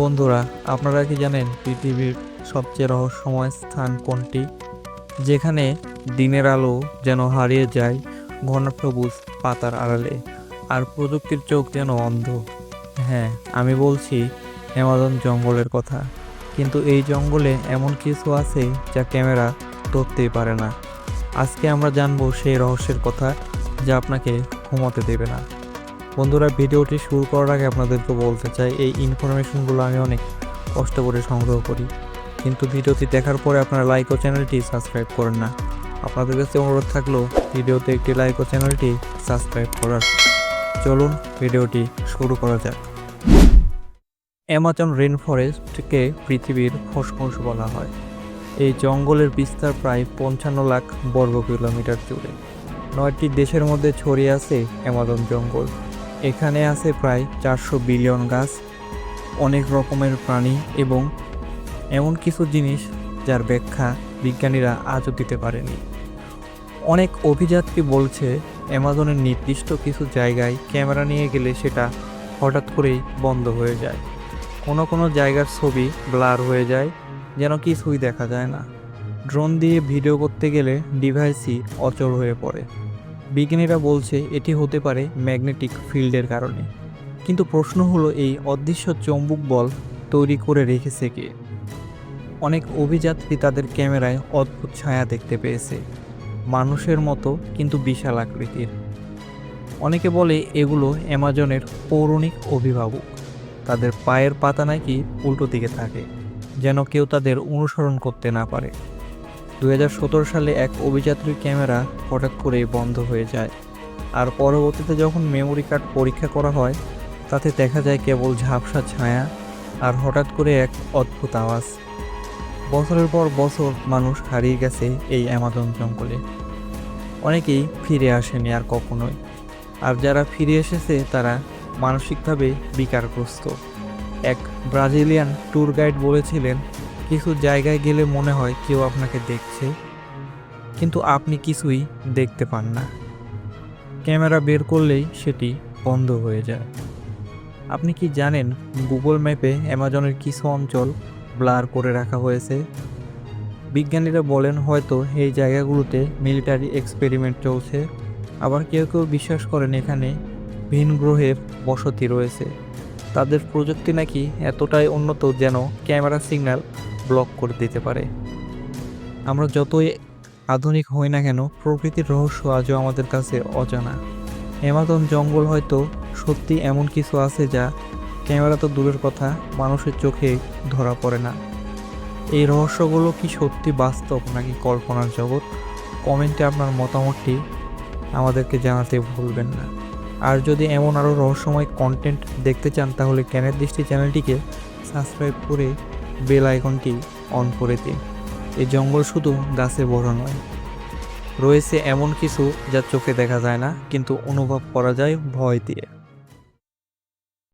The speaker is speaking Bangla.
বন্ধুরা, আপনারা কি জানেন পৃথিবীর সবচেয়ে রহস্যময় স্থান কোনটি? যেখানে দিনের আলো যেন হারিয়ে যায় ঘন সবুজ পাতার আড়ালে, আর প্রযুক্তির চোখ যেন অন্ধ। হ্যাঁ আমি বলছি অ্যামাজন জঙ্গলের কথা, কিন্তু এই জঙ্গলে এমন কিছু আছে যা ক্যামেরা ধরতেই পারে না। আজকে আমরা জানব সেই রহস্যের কথা যা আপনাকে ঘুমাতে দেবে না। বন্ধুরা, ভিডিওটি শুরু করার আগে আপনাদেরকে বলতে চাই, এই ইনফরমেশনগুলো আমি অনেক কষ্ট করে সংগ্রহ করি। কিন্তু ভিডিওটি দেখার পরে আপনারা লাইক ও চ্যানেলটি সাবস্ক্রাইব করেন না। আপনাদের কাছে অনুরোধ থাকল, ভিডিওতে একটি লাইক ও চ্যানেলটি সাবস্ক্রাইব করার। চলুন, ভিডিওটি শুরু করা যাক। অ্যামাজন রেন ফরেস্টকে পৃথিবীর ফসফস বলা হয়। এই জঙ্গলের বিস্তার প্রায় পঞ্চান্ন লাখ বর্গ কিলোমিটার জুড়ে। নয়টি দেশের মধ্যে ছড়িয়ে আছে অ্যামাজন জঙ্গল। এখানে আছে প্রায় চারশো বিলিয়ন গাছ, অনেক রকমের প্রাণী এবং এমন কিছু জিনিস যার ব্যাখ্যা বিজ্ঞানীরা আজও দিতে পারেনি। অনেক অভিযাত্রী বলছে, অ্যামাজনের নির্দিষ্ট কিছু জায়গায় ক্যামেরা নিয়ে গেলে সেটা হঠাৎ করেই বন্ধ হয়ে যায়। কোনো কোনো জায়গার ছবি ব্লার হয়ে যায়, যেন কিছুই দেখা যায় না। ড্রোন দিয়ে ভিডিও করতে গেলে ডিভাইসই অচল হয়ে পড়ে। বিজ্ঞানীরা বলছে এটি হতে পারে ম্যাগনেটিক ফিল্ডের কারণে। কিন্তু প্রশ্ন হলো এই অদৃশ্য চৌম্বক বল তৈরি করে রেখেছে কে? অনেক অভিযাত্রী তাদের ক্যামেরায় অদ্ভুত ছায়া দেখতে পেয়েছে। মানুষের মতো, কিন্তু বিশাল আকৃতির। অনেকে বলে এগুলো অ্যামাজনের পৌরাণিক অভিভাবক। তাদের পায়ের পাতা নাকি উল্টো দিকে থাকে, যেন কেউ তাদের অনুসরণ করতে না পারে। দু হাজার সতেরো সালে এক অভিযাত্রী ক্যামেরা হঠাৎ করেই বন্ধ হয়ে যায়। আর পরবর্তীতে যখন মেমোরি কার্ড পরীক্ষা করা হয়, তাতে দেখা যায় কেবল ঝাপসা ছায়া আর হঠাৎ করে এক অদ্ভুত আওয়াজ। বছরের পর বছর মানুষ হারিয়ে গেছে এই অ্যামাজন জঙ্গলে। অনেকেই ফিরে আসেনি আর কখনোই। আর যারা ফিরে এসেছে, তারা মানসিকভাবে বিকারগ্রস্ত। এক ব্রাজিলিয়ান ট্যুর গাইড বলেছিলেন কিছু জায়গায় গেলে মনে হয় কেউ আপনাকে দেখছে, কিন্তু আপনি কিছুই দেখতে পান না। ক্যামেরা বের করলেই সেটি বন্ধ হয়ে যায়। আপনি কি জানেন, গুগল ম্যাপে অ্যামাজনের কিছু অঞ্চল ব্লার করে রাখা হয়েছে? বিজ্ঞানীরা বলেন হয়তো এই জায়গাগুলোতে মিলিটারি এক্সপেরিমেন্ট চলছে, আবার কেউ কেউ বিশ্বাস করেন এখানে ভিন গ্রহের বসতি রয়েছে। তাদের প্রযুক্তি নাকি এতটাই উন্নত যেন ক্যামেরা সিগন্যাল ব্লক করে দিতে পারে। আমরা যতই আধুনিক হই না কেন, প্রকৃতির রহস্য আজও আমাদের কাছে অজানা। অ্যামাজন জঙ্গল হয়তো সত্যি এমন কিছু আছে যা ক্যামেরা তো দূরের কথা, মানুষের চোখে ধরা পড়ে না। এই রহস্যগুলো কি সত্যি বাস্তব নাকি কল্পনার জগৎ? কমেন্টে আপনার মতামতটি আমাদেরকে জানাতে ভুলবেন না। আর যদি এমন আরও রহস্যময় কন্টেন্ট দেখতে চান, তাহলে ক্যানের দৃষ্টি চ্যানেলটিকে সাবস্ক্রাইব করে বেল আইকনটি অন করে দিন। এই জঙ্গল শুধু গাছে বড় নয়। রয়েছে এমন কিছু যা চোখে দেখা যায় না, কিন্তু অনুভব করা যায় ভয় দিয়ে।